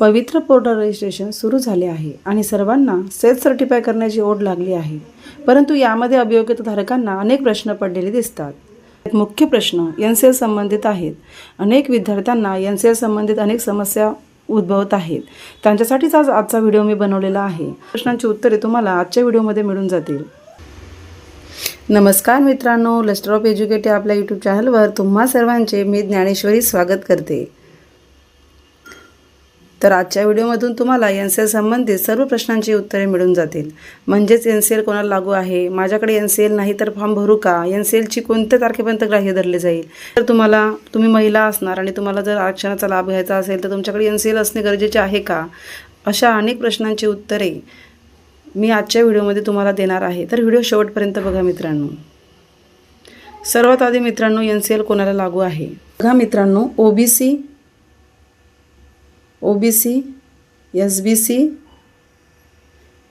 पवित्र portal registration सुरू झाले आहे आणि सर्वांना सेल्फ सर्टिफाय करण्याची ओढ लागली आहे. परंतु यामध्ये अभियोग्यताधारकांना अनेक प्रश्न पडलेले दिसतात. मुख्य प्रश्न एन सी एल संबंधित आहेत. अनेक विद्यार्थ्यांना एन सी एल संबंधित अनेक समस्या उद्भवत आहेत. त्यांच्यासाठीच आज आजचा व्हिडिओ मी बनवलेला आहे. प्रश्नांची उत्तरे तुम्हाला आजच्या व्हिडिओमध्ये मिळून जातील. नमस्कार मित्रांनो लस्टर ऑफ एज्युकेटिव्ह आपल्या यूट्यूब चॅनलवर तुम्हा सर्वांचे मी ज्ञानेश्वरी स्वागत करते. तर आजच्या व्हिडिओमधून तुम्हाला एन सी एल संबंधित सर्व प्रश्नांची उत्तरे मिळून जातील. म्हणजेच एन सी एल कोणाला लागू आहे? माझ्याकडे एन सी एल नाही तर फॉर्म भरू का? एन सी एलची कोणत्या तारखेपर्यंत ग्राह्य धरले जाईल? तर तुम्हाला तुम्ही महिला असणार आणि तुम्हाला जर आरक्षणाचा लाभ घ्यायचा असेल तर तुमच्याकडे एन सी एल असणे गरजेचे आहे का? अशा अनेक प्रश्नांची उत्तरे मी आजच्या व्हिडिओमध्ये तुम्हाला देणार आहे. तर व्हिडिओ शेवटपर्यंत बघा मित्रांनो. सर्वात आधी मित्रांनो एन सी एल कोणाला लागू आहे? बघा मित्रांनो O B C O B C S B C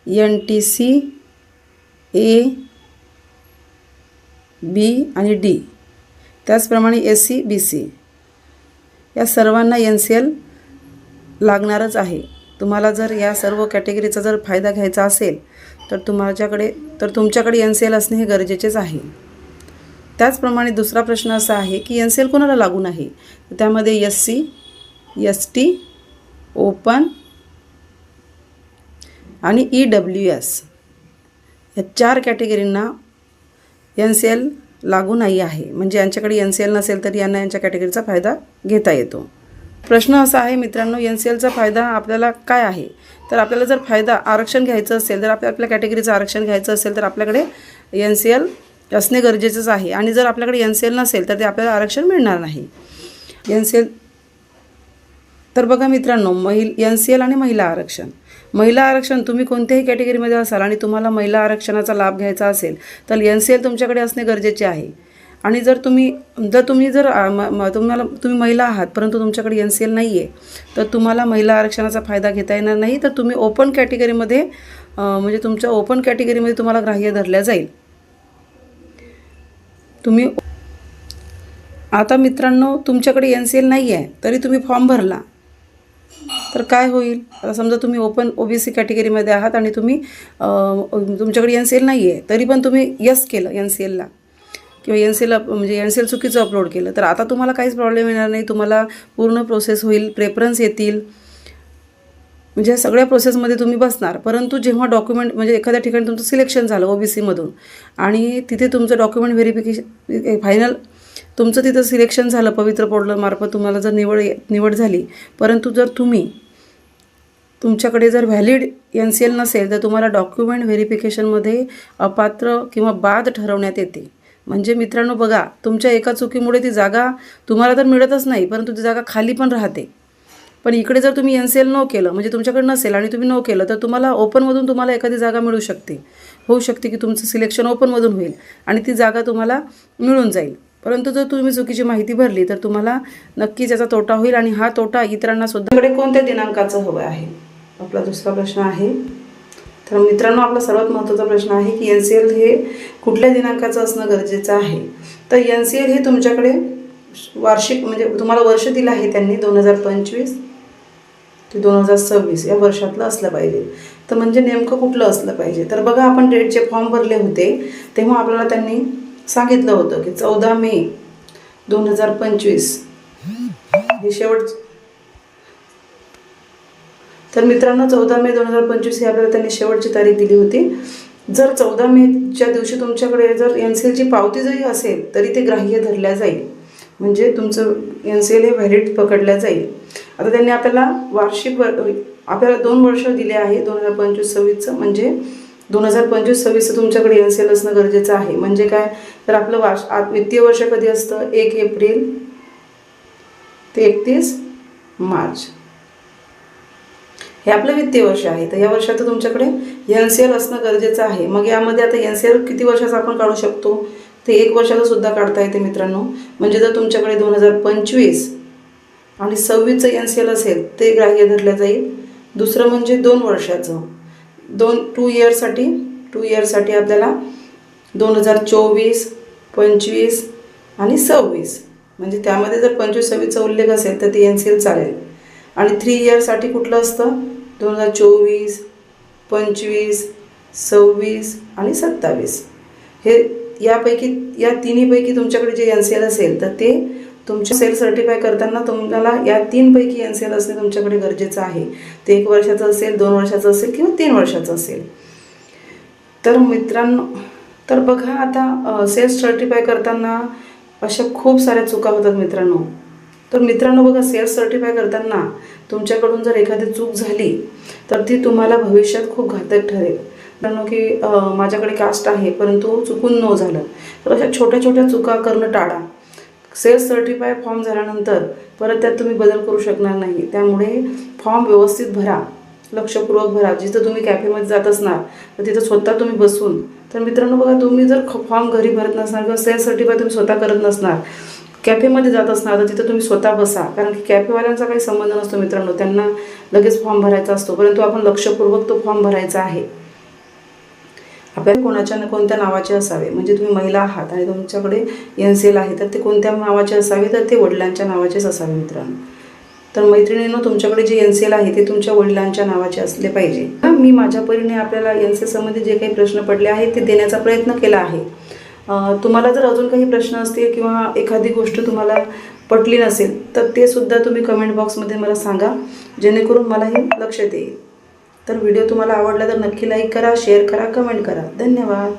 N T C A B आणि डी. त्याचप्रमाणे एस सी बी सी या सर्वांना एन सी एल लागणारच आहे. तुम्हाला जर या सर्व कॅटेगरीचा जर फायदा घ्यायचा असेल तर तुमच्याकडे तर तुमच्याकडे एन सी एल असणे हे गरजेचेच आहे. त्याचप्रमाणे दुसरा प्रश्न असा आहे की एन सी एल कोणाला लागू नाही? त्यामध्ये S C S T open आणि ई डब्ल्यू एस या चार कॅटेगरींना एन सी एल लागू नाही आहे. म्हणजे यांच्याकडे एन सी एल नसेल तर यांना यांच्या कॅटेगरीचा फायदा घेता येतो. प्रश्न असा आहे मित्रांनो एन सी एलचा फायदा आपल्याला काय आहे? तर आपल्याला जर फायदा आरक्षण घ्यायचं असेल जर आपल्या आपल्या कॅटेगरीचं आरक्षण घ्यायचं असेल तर आपल्याकडे एन सी एल असणे गरजेचंच आहे. आणि जर आपल्याकडे एन सी एल नसेल तर ते आपल्याला आरक्षण मिळणार नाही. एन सी एल तर बघा मित्रांनो महिल एन सी एल आणि महिला आरक्षण. महिला आरक्षण तुम्ही कोणत्याही कॅटेगरीमध्ये असाल आणि तुम्हाला महिला आरक्षणाचा लाभ घ्यायचा असेल तर एन सी एल तुमच्याकडे असणे गरजेचे आहे. आणि जर तुम्ही जर तुम्ही जर म- तुम्हाला तुम्ही महिला आहात परंतु तुमच्याकडे एन सी एल नाही आहे तर तुम्हाला महिला आरक्षणाचा फायदा घेता येणार नाही तर तुम्ही ओपन कॅटेगरीमध्ये म्हणजे तुमच्या ओपन कॅटेगरीमध्ये तुम्हाला ग्राह्य धरल्या जाईल. तुम्ही आता मित्रांनो तुमच्याकडे एन सी एल नाही आहे तरी तुम्ही फॉर्म भरला. तर काय होईल? आता समजा तुम्ही ओपन ओ बी सी कॅटेगरीमध्ये आहात आणि तुम्ही तुमच्याकडे एन सी एल नाही आहे तरी पण तुम्ही यस केलं एन सी एलला किंवा एन सी एल म्हणजे एन सी एल चुकीचं अपलोड केलं. तर आता तुम्हाला काहीच प्रॉब्लेम येणार नाही. तुम्हाला पूर्ण प्रोसेस होईल प्रेफरन्स येतील. म्हणजे या सगळ्या प्रोसेसमध्ये तुम्ही बसणार. परंतु जेव्हा डॉक्युमेंट म्हणजे एखाद्या ठिकाणी तुमचं सिलेक्शन झालं ओ बी सीमधून आणि तिथे तुमचं डॉक्युमेंट व्हेरिफिकेशन फायनल तुमचं तिथं सिलेक्शन झालं पवित्र पोर्टलमार्फत तुम्हाला जर निवड निवड झाली परंतु जर तुम्ही तुमच्याकडे जर व्हॅलिड एन सी एल नसेल तर तुम्हाला डॉक्युमेंट व्हेरिफिकेशनमध्ये अपात्र किंवा बाद ठरवण्यात येते. म्हणजे मित्रांनो बघा तुमच्या एका चुकीमुळे ती जागा तुम्हाला तर मिळतच नाही परंतु ती जागा खाली पण राहते. पण इकडे जर तुम्ही एन सी एल नो केलं म्हणजे तुमच्याकडे नसेल आणि तुम्ही नो केलं तर तुम्हाला ओपनमधून तुम्हाला एखादी जागा मिळू शकते. होऊ शकते की तुमचं सिलेक्शन ओपनमधून होईल आणि ती जागा तुम्हाला मिळून जाईल. परंतु जर तुम्ही चुकीची माहिती भरली तर तुम्हाला नक्कीच याचा तोटा होईल आणि हा तोटा इतरांना सुद्धा इकडे कोणत्या दिनांकाचं हवं आहे? आपला दुसरा प्रश्न आहे. तर मित्रांनो आपला सर्वात महत्त्वाचा प्रश्न आहे की एन सी एल हे कुठल्या दिनांकाचं असणं गरजेचं आहे? तर एन सी एल हे तुमच्याकडे वार्षिक म्हणजे तुम्हाला वर्ष दिलं आहे त्यांनी दोन हजार पंचवीस ते दोन हजार सव्वीस. या वर्षातलं असलं पाहिजे. तर म्हणजे नेमकं कुठलं असलं पाहिजे? तर बघा आपण डेटचे फॉर्म भरले होते तेव्हा आपल्याला त्यांनी सांगितलं होतं की चौदा मे दोन हजार पंचवीस हे शेवट तर मित्रांनो चौदा मे दोन हजार पंचवीस ही आपल्याला त्यांनी शेवटची तारीख दिली होती. जर चौदा मेच्या दिवशी तुमच्याकडे जर एन सी एलची पावती जरी असेल तरी ते ग्राह्य धरल्या जाईल. म्हणजे तुमचं एन सी एल हे व्हॅलिड पकडल्या जाईल. आता त्यांनी आपल्याला वार्षिक वर आपल्याला दोन वर्ष दिले आहे दोन हजार पंचवीस सव्वीसचं. म्हणजे दोन हजार पंचवीस सव्वीसचं तुमच्याकडे एन सी एल असणं गरजेचं आहे. म्हणजे काय? तर आपलं वार्ष वित्तीय वर्ष कधी असतं? एक एप्रिल ते एकतीस मार्च. हे आपलं वित्तीय वर्ष आहे. तर या वर्षात तुमच्याकडे एन सी एल असणं गरजेचं आहे. मग यामध्ये आता एन सी एल किती वर्षाचं आपण काढू शकतो? ते एक वर्षाचं सुद्धा काढता येते मित्रांनो. म्हणजे जर तुमच्याकडे दोन हजार पंचवीस आणि सव्वीसचं एन सी एल असेल ते ग्राह्य धरलं जाईल. दुसरं म्हणजे दोन वर्षाचं. दोन टू इयरसाठी टू इयरसाठी आपल्याला दोन हजार चोवीस पंचवीस आणि सव्वीस. म्हणजे त्यामध्ये जर पंचवीस सव्वीसचा उल्लेख असेल तर ते एन सी एल चालेल. आणि थ्री इयरसाठी कुठलं असतं? दोन हजार चोवीस पंचवीस सव्वीस आणि सत्तावीस. हे यापैकी या तिन्हीपैकी तुमच्याकडे जे एन सी एल असेल तर ते तुमच्या सेल सर्टिफाय करताना तुम्हाला या तीनपैकी एन सेल असणे तुमच्याकडे गरजेचं आहे. ते एक वर्षाचं असेल दोन वर्षाचं असेल किंवा तीन वर्षाचं असेल. तर मित्रांनो तर बघा आता सेल्स सर्टिफाय करताना अशा खूप साऱ्या चुका होतात मित्रांनो. तर मित्रांनो बघा सेल्स सर्टिफाय करताना तुमच्याकडून जर एखादी चूक झाली तर ती तुम्हाला भविष्यात खूप घातक ठरेल. मित्रांनो की माझ्याकडे कास्ट आहे परंतु चुकून नो झालं. तर अशा छोट्या छोट्या चुका करणं टाळा. सेल्स सर्टिफाय फॉर्म झाल्यानंतर परत त्यात तुम्ही बदल करू शकणार नाही. त्यामुळे फॉर्म व्यवस्थित भरा लक्षपूर्वक भरा. जिथं तुम्ही कॅफेमध्ये जात असणार तर तिथं स्वतः तुम्ही बसून तर मित्रांनो बघा तुम्ही जर फॉर्म घरी भरत नसणार किंवा सेल्स सर्टिफाय तुम्ही स्वतः करत नसणार कॅफेमध्ये जात असणार तर तिथं तुम्ही स्वतः बसा. कारण की कॅफेवाल्यांचा काही संबंध नसतो मित्रांनो. त्यांना लगेच फॉर्म भरायचा असतो परंतु आपण लक्षपूर्वक तो फॉर्म भरायचा आहे. आपल्याला कोणाच्या ना कोणत्या नावाचे असावे? म्हणजे तुम्ही महिला आहात आणि तुमच्याकडे एन सी एल आहे तर ते कोणत्या नावाचे असावे? तर ते वडिलांच्या नावाचेच असावे मित्रांनो. तर मैत्रिणींनो तुमच्याकडे जे एन सी एल आहे ते तुमच्या वडिलांच्या नावाचे असले पाहिजे. मी माझ्या परीने आपल्याला एन सी संबंधी जे काही प्रश्न पडले आहेत ते देण्याचा प्रयत्न केला आहे. तुम्हाला जर अजून काही प्रश्न असतील किंवा एखादी गोष्ट तुम्हाला पटली नसेल तर ते सुद्धा तुम्ही कमेंट बॉक्समध्ये मला सांगा. जेणेकरून मलाही लक्षात येईल तर व्हिडिओ तुम्हाला आवडला तर नक्की लाईक करा शेअर करा कमेंट करा. धन्यवाद.